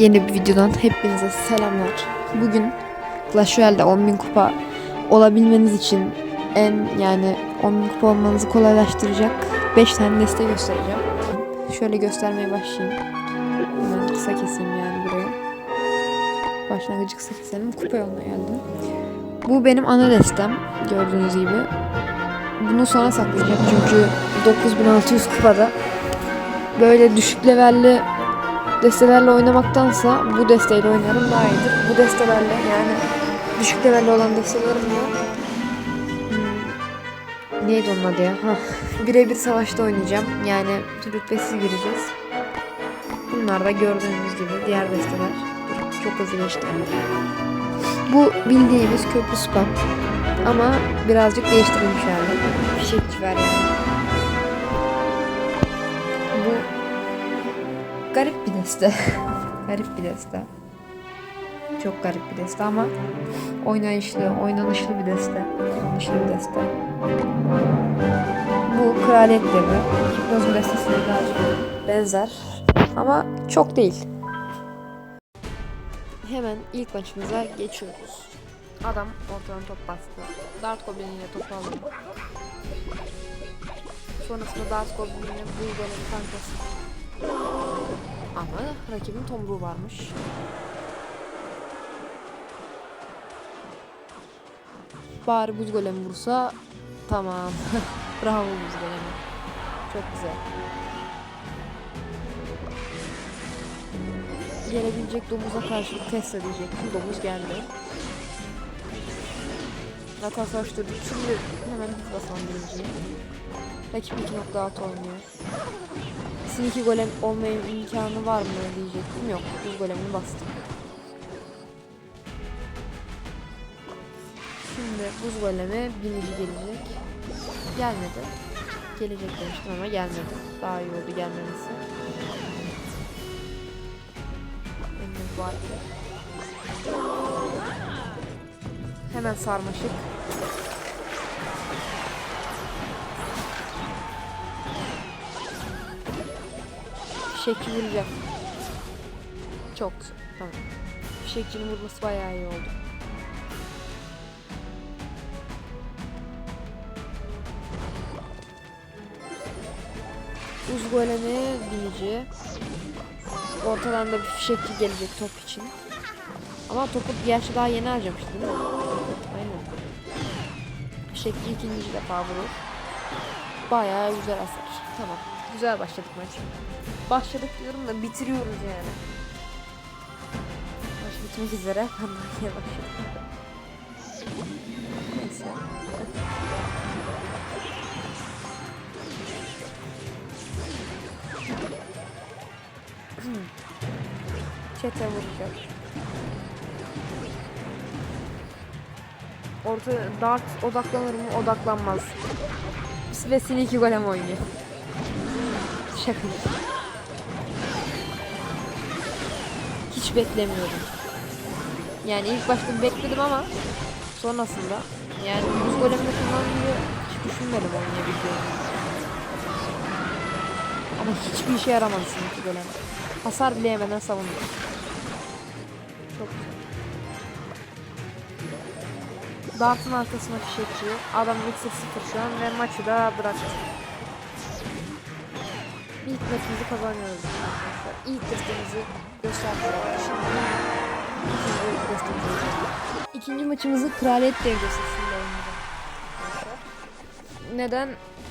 Yeni bir videodan hepinize selamlar. Bugün Clash Royale'de 10.000 kupa olabilmeniz için en yani 10.000 kupa olmanızı kolaylaştıracak 5 tane deste göstereceğim. Şöyle göstermeye başlayayım. Hemen kısa keseyim yani burayı. Başlangıcı kısa keselim. Kupa yoluna geldim. Bu benim ana destem gördüğünüz gibi. Bunu sonra saklayacağım çünkü 9600 kupada böyle düşük levelli destelerle oynamaktansa bu desteyle oynarım daha iyidir. Bu destelerle yani düşük levelli olan destelerimle hmm, neydi onun adı ya? Birebir savaşta oynayacağım. Yani rütbesiz gireceğiz. Bunlar da gördüğünüz gibi diğer desteler. Çok hızlı geçti. Bu bildiğimiz köprü spam. Ama birazcık değiştirilmiş hali. Fişekçi var yani. Deste. garip bir deste. Çok garip bir deste ama oynayışlı, oynanışlı bir deste. Kullanışlı bir deste. Bu kraliyet devi. Hipnozun destesine birazcık benzer. Ama çok değil. Hemen ilk maçımıza geçiyoruz. Adam ortadan top bastı. Dart Goblin'iyle topu aldı. Sonrasında Dart Goblin'le Bulgar'ın kankası. Ama rakibin tomruğu varmış. Bari buz golemi vursa tamam. Bravo buz golemi. Çok güzel. Gelebilecek domuza karşılık test edecektim. Domuz geldi. Zaten savaştırdık. Şimdi hemen hız basalım birinciyi. Rakip 2.6 oynuyor. Sizin iki golem olmaya imkanı var mı diyecektim. Yok. Buz golemini bastım. Şimdi buz golemi binici gelecek. Gelmedi. Gelecek demiştim ama gelmedi. Daha iyi oldu gelmemesi. Önümüz var. Hemen sarmaşık. Fişekçi vuracak. Çok. Tamam. Fişekçinin vurması bayağı iyi oldu. Buz golemi binici. Ortadan da bir fişekçi gelecek top için. Ama topu gerçi daha yeni harcamıştı değil mi? Aynen. Fişekçi ikinci defa vurur. Bayağı güzel hasar. Tamam. Güzel başladık maçı. Başladık diyorum da bitiriyoruz yani. Maç bitmek üzere. Ben daha başladım. Neyse. Çete vuracak. Orta dart odaklanır mı? Odaklanmaz. Ve iki golem oynuyor. Şaka. Hiç beklemiyordum. Yani ilk başta bekledim ama sonrasında yani buz golemini kullanmayı hiç düşünmedim oynayabildiğimi. Ama hiçbir işe yaramadı seninki golem. Hasar bile yemeden savundu. Çok güzel. Dart'ın arkasına fişekçi. Adam 3-0 şu an ve maçı da bıraktı. İlk maçımızı kazanıyoruz. İlk testimizi gösterdik. Şimdi ikinci testimizi yapacağız. İkinci maçımızı Kraliyet Devresisi'nde oynayacağız. arkadaşlar. Neden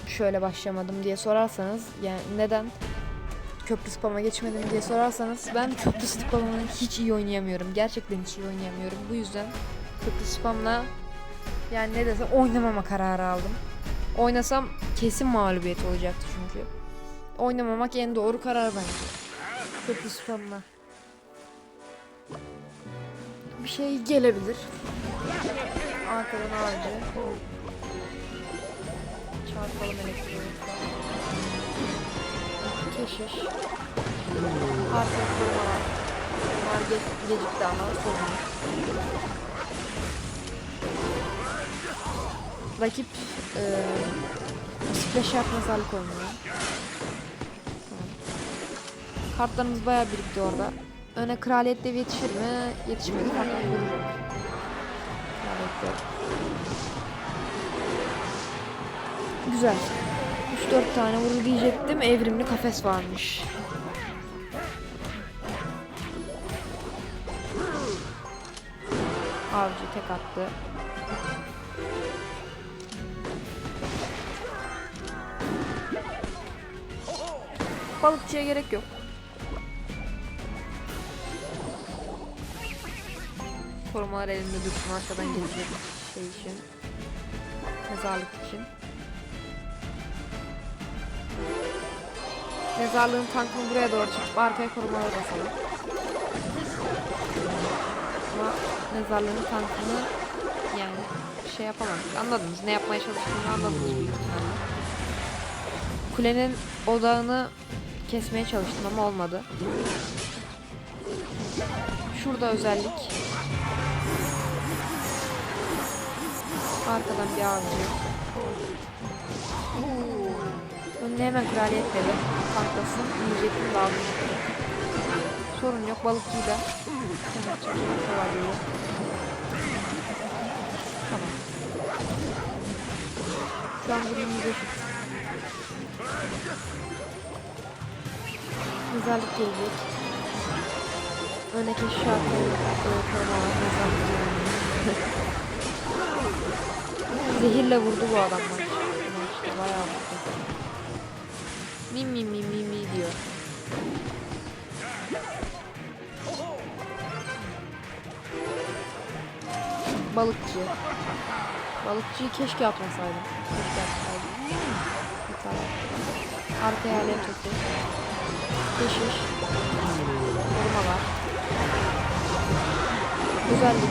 şöyle başlamadım diye sorarsanız yani neden köprü spam'a geçmedim diye sorarsanız ben köprü spam'ını hiç iyi oynayamıyorum. Gerçekten hiç iyi oynayamıyorum. Bu yüzden köprü spam'la yani ne desem oynamama kararı aldım. Oynasam kesin mağlubiyet olacaktı çünkü. Oynamamak en doğru karar bence. Köprü spam'la. Bir şey gelebilir. Arkadan ağacı. Çarpalım elektriği. Keşiş. Arka korumalar. Bunlar ge- gecikti ama sorun. Rakip e, splash yapma sağlık oynuyor. Kartlarımız bayağı birikti orada. Öne kraliyet devi yetişir mi? Yetişmedi. Fakat vuracak. Kraliyet devi. Güzel. 3-4 tane vurdu diyecektim. Evrimli kafes varmış. Avcı tek attı. Balıkçıya gerek yok. Korumalar elinde dursun arkadan gelecek şey için. Mezarlık için. Mezarlığın tankını buraya doğru çekip arkaya korumaları basalım. Ama mezarlığın tankını yani şey yapamadık. Anladınız. Ne yapmaya çalıştığını anladınız büyük. Kulenin odağını kesmeye çalıştım ama olmadı. Şurada özellik. Arkadan bir avcı. Önüne hemen kraliyet dedi. Tanklasın. Yiyecektim de aldım. Sorun yok. Balıkçıyı da. Tamam. Şu an durumumuz eşit. Mezarlık gelecek. Öne keşif şartları. Zehirle vurdu bu adam maç. Maçta bayağı vurdu. Mi mi mi mi mi diyor. Balıkçı. Balıkçıyı keşke atmasaydım. Keşke atmasaydım. Tane. Arkaya alev topu. Keşiş. Koruma var. Güzellik.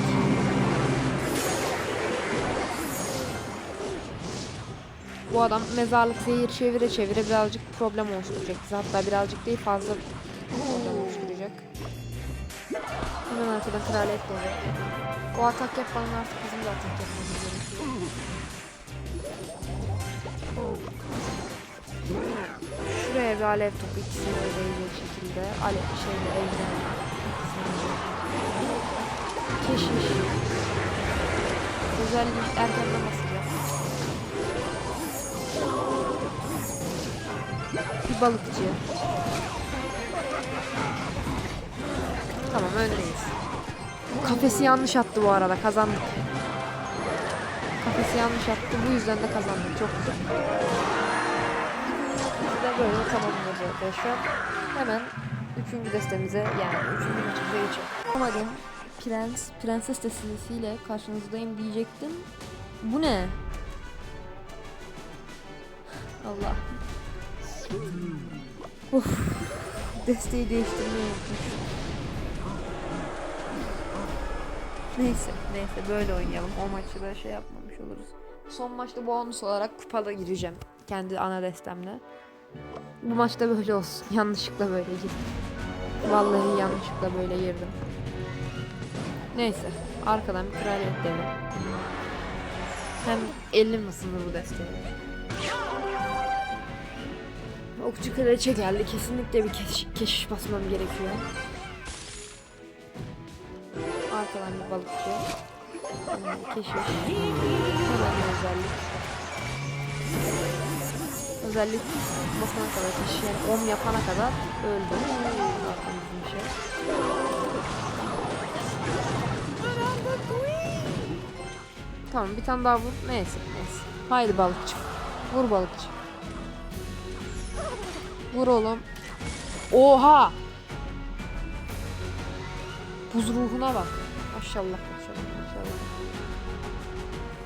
Bu adam mezarlık zehir çevire çevire birazcık problem oluşturacak. Hatta birazcık değil fazla problem oluşturacak. Hemen arkadan kraliyet dedi. O atak yapmanın artık bizim de atak yapmamız gerekiyor. Şuraya bir alev topu ikisini ödeyecek şekilde. Alev şeyle evden. Keşiş. Özellikle erkenden basacak. Bir balıkçı. Tamam öndeyiz. Kafesi yanlış attı bu arada kazandık. Kafesi yanlış attı bu yüzden de kazandık çok güzel. Biz de böyle tamamlıyoruz arkadaşlar. Hemen üçüncü destemize yani üçüncü maçımıza geçelim. Umarım Prens, Prenses destesiyle karşınızdayım diyecektim. Bu ne? Allah. Of. Desteği değiştirmeyi unutmuşum. Neyse, neyse böyle oynayalım. O maçı da şey yapmamış oluruz. Son maçta bonus olarak kupada gireceğim. Kendi ana destemle. Bu maçta böyle olsun. Yanlışlıkla böyle girdim. Vallahi yanlışlıkla böyle girdim. Neyse. Arkadan bir kraliyet devi. Hem elim ısınır bu desteği. Okçu kraliçe geldi. Kesinlikle bir keş keşiş basmam gerekiyor. Arkadan bir balıkçı. Keşiş. Hemen özellik. Özellik basana kadar keşiş. Yani 10 yapana kadar şey. Tamam bir tane daha vur. Neyse neyse. Haydi balıkçı. Vur balıkçı. Vur oğlum. Oha! Buz ruhuna bak. Maşallah maşallah maşallah.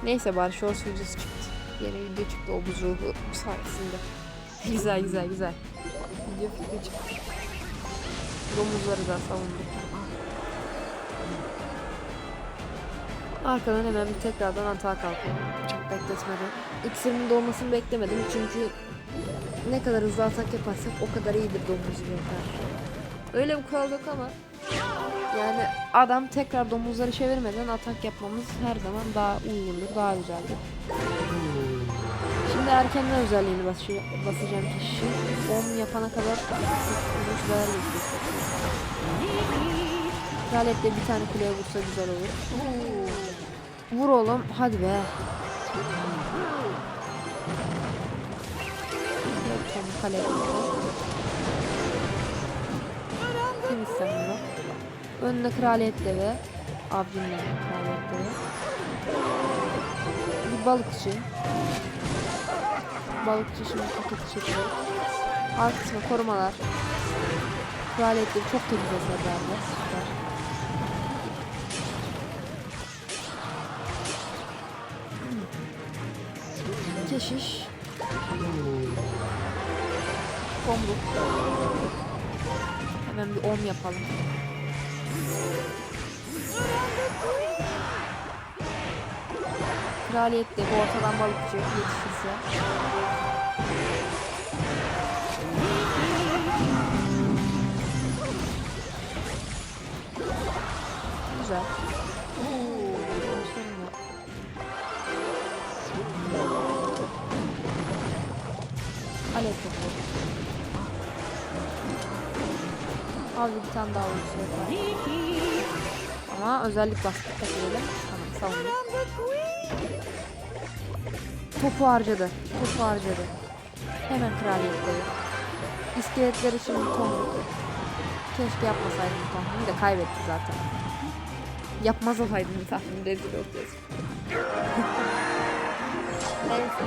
Neyse bari shorts videosu çıktı. Yeni video çıktı o buz ruhu sayesinde. güzel güzel güzel. Video fikri çıktı. Domuzları da savunduk. Arkadan hemen bir tekrardan atağa kalkalım. Çok bekletmeden. İksirimin dolmasını beklemedim çünkü ne kadar hızlı atak yaparsak o kadar iyidir domuzun yeter. Öyle bir kural yok ama yani adam tekrar domuzları çevirmeden atak yapmamız her zaman daha uygundur, daha güzeldir. Erkenden özelliğini basacağım, basacağım kişi. 10 yapana kadar uzun süreler geçecek. Kraliyet de bir tane kuleye vursa güzel olur. Vur oğlum. Hadi be. Tom kale sen bunu. Önüne kraliyet devi. Avcının kraliyet devi. Bir balıkçı. Balıkçı şimdi paketi çekiyor. Arkasına korumalar. Kraliyetleri çok temiz hasar verdi. Süper. Keşiş. Tomruk. Hemen bir om yapalım. Kraliyet de bu ortadan balıkçı yetişirse. Güzel. Alev topu. Al bir tane daha yapar. Ama özellik bastık kaçıralım. Tamam savunduk. Topu harcadı. Topu harcadı. Hemen kraliyetleri. İskeletleri şimdi tomruk. Keşke yapmasaydım tahmini de kaybetti zaten. Yapmaz olaydım tahmin rezil olacağız. Neyse.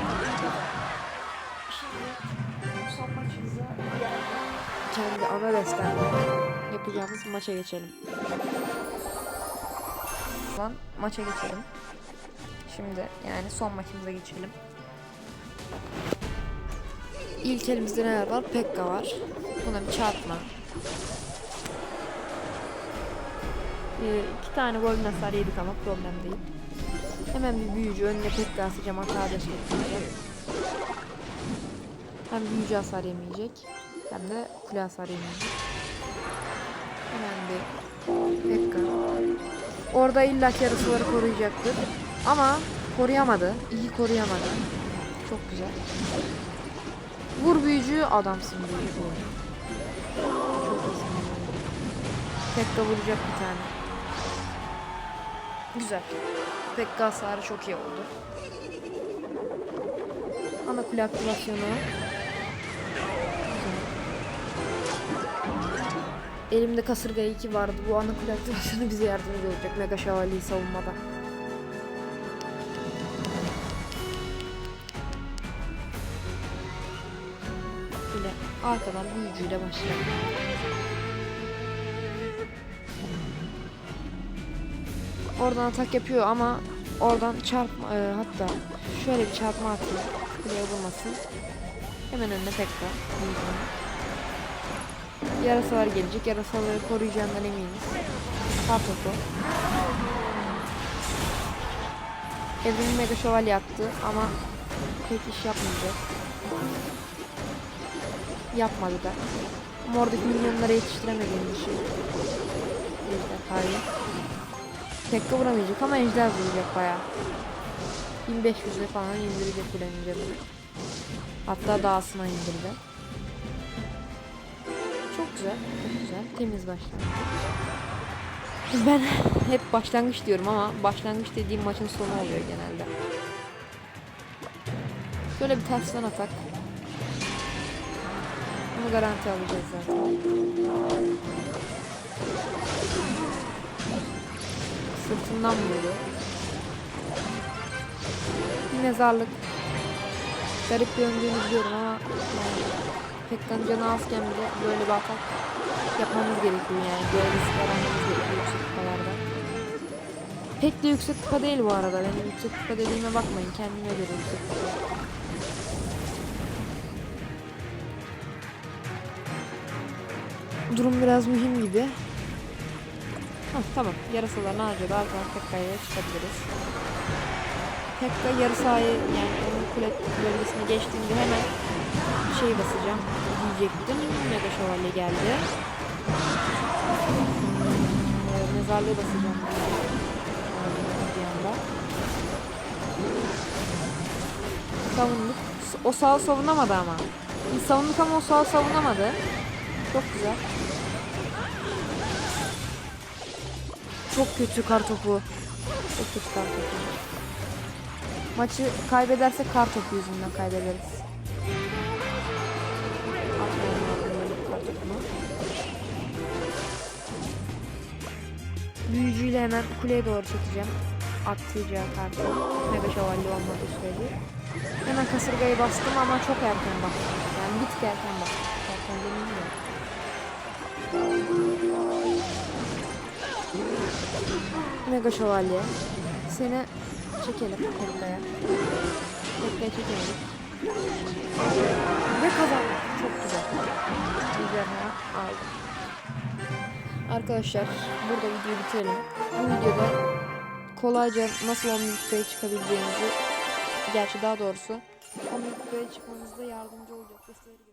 Kendi ana destemle yapacağımız maça geçelim. Lan maça geçelim. Şimdi yani son maçımıza geçelim. İlk elimizde neler var? Pekka var. Buna bir çarpma. Ee, iki tane gol hasar yedik ama problem değil. Hemen bir büyücü önüne Pekka asacağım. Hata. Hem büyücü hasar yemeyecek. Hem de kule hasar yemeyecek. Hemen bir Pekka. Orada illa yarısıları koruyacaktır. Ama koruyamadı. İyi koruyamadı. Çok güzel. Vur büyücü adamsın büyücü. Çok iyisin. Pekka vuracak bir tane. Güzel. Pekka hasarı çok iyi oldu. Ana kule aktivasyonu. Elimde kasırga 2 vardı. Bu ana kule aktivasyonu bize yardımcı olacak. Mega şövalyeyi savunmada. Arkadan büyücüyle başlayalım. Oradan atak yapıyor ama oradan çarpma e, hatta şöyle bir çarpma atıyor. Kuleye vurmasın. Hemen önüne tekrar büyücünün. Yarasalar gelecek. Yarasaları koruyacağından eminiz. Hartopu. Evrenin mega şövalye attı ama pek iş yapmayacak. Yapmadı da. Ama oradaki milyonlara yetiştiremediğimiz için. Ejderhayı. Tekka vuramayacak ama ejder vuracak baya. 1500'e falan indirecek kulenin canını. Hatta dağısına indirdi. Çok güzel, çok güzel. Temiz başlangıç. Ben hep başlangıç diyorum ama başlangıç dediğim maçın sonu oluyor genelde. Şöyle bir tersten atak. Bunu garanti alacağız zaten. Sırtından vurdu. Bir mezarlık. Garip bir öndüğünü biliyorum ama yani Pekkan canı azken bile böyle bir atak yapmamız gerekiyor yani. Böyle risk gerekiyor yüksek kupalarda. Pek de yüksek kupa değil bu arada. Benim yüksek kupa dediğime bakmayın. Kendime göre yüksek kupa. Durum biraz mühim gibi. Hah, tamam. Yarasalarını harcadı. Arkadan Pekka'ya çıkabiliriz. Pekka yarı sahayı yani onun kule bölgesine geçtiğinde hemen şey basacağım diyecektim. Mega şövalye geldi. Hmm, mezarlığı basacağım. Bir anda. Savunduk. O sağ savunamadı ama. Savunduk ama o sağ savunamadı. Çok güzel. çok kötü kartopu. Çok kötü kartopu. Maçı kaybedersek kartopu yüzünden kaybederiz. Büyücüyle hemen kuleye doğru çekeceğim. Attıracağı kartı. Mega şövalye olmadığı sürece. Hemen kasırgayı bastım ama çok erken bastım. Yani bir tık erken bastım. Mega şövalye. Seni çekelim Pekka'ya. Pekka'ya çekelim. Ve kazandık. Çok güzel. Üzerine aldım. Arkadaşlar burada videoyu bitirelim. Bu videoda kolayca nasıl 10 kupaya çıkabileceğinizi gerçi daha doğrusu 10 kupaya çıkmanızda yardımcı olacak gösteriyor.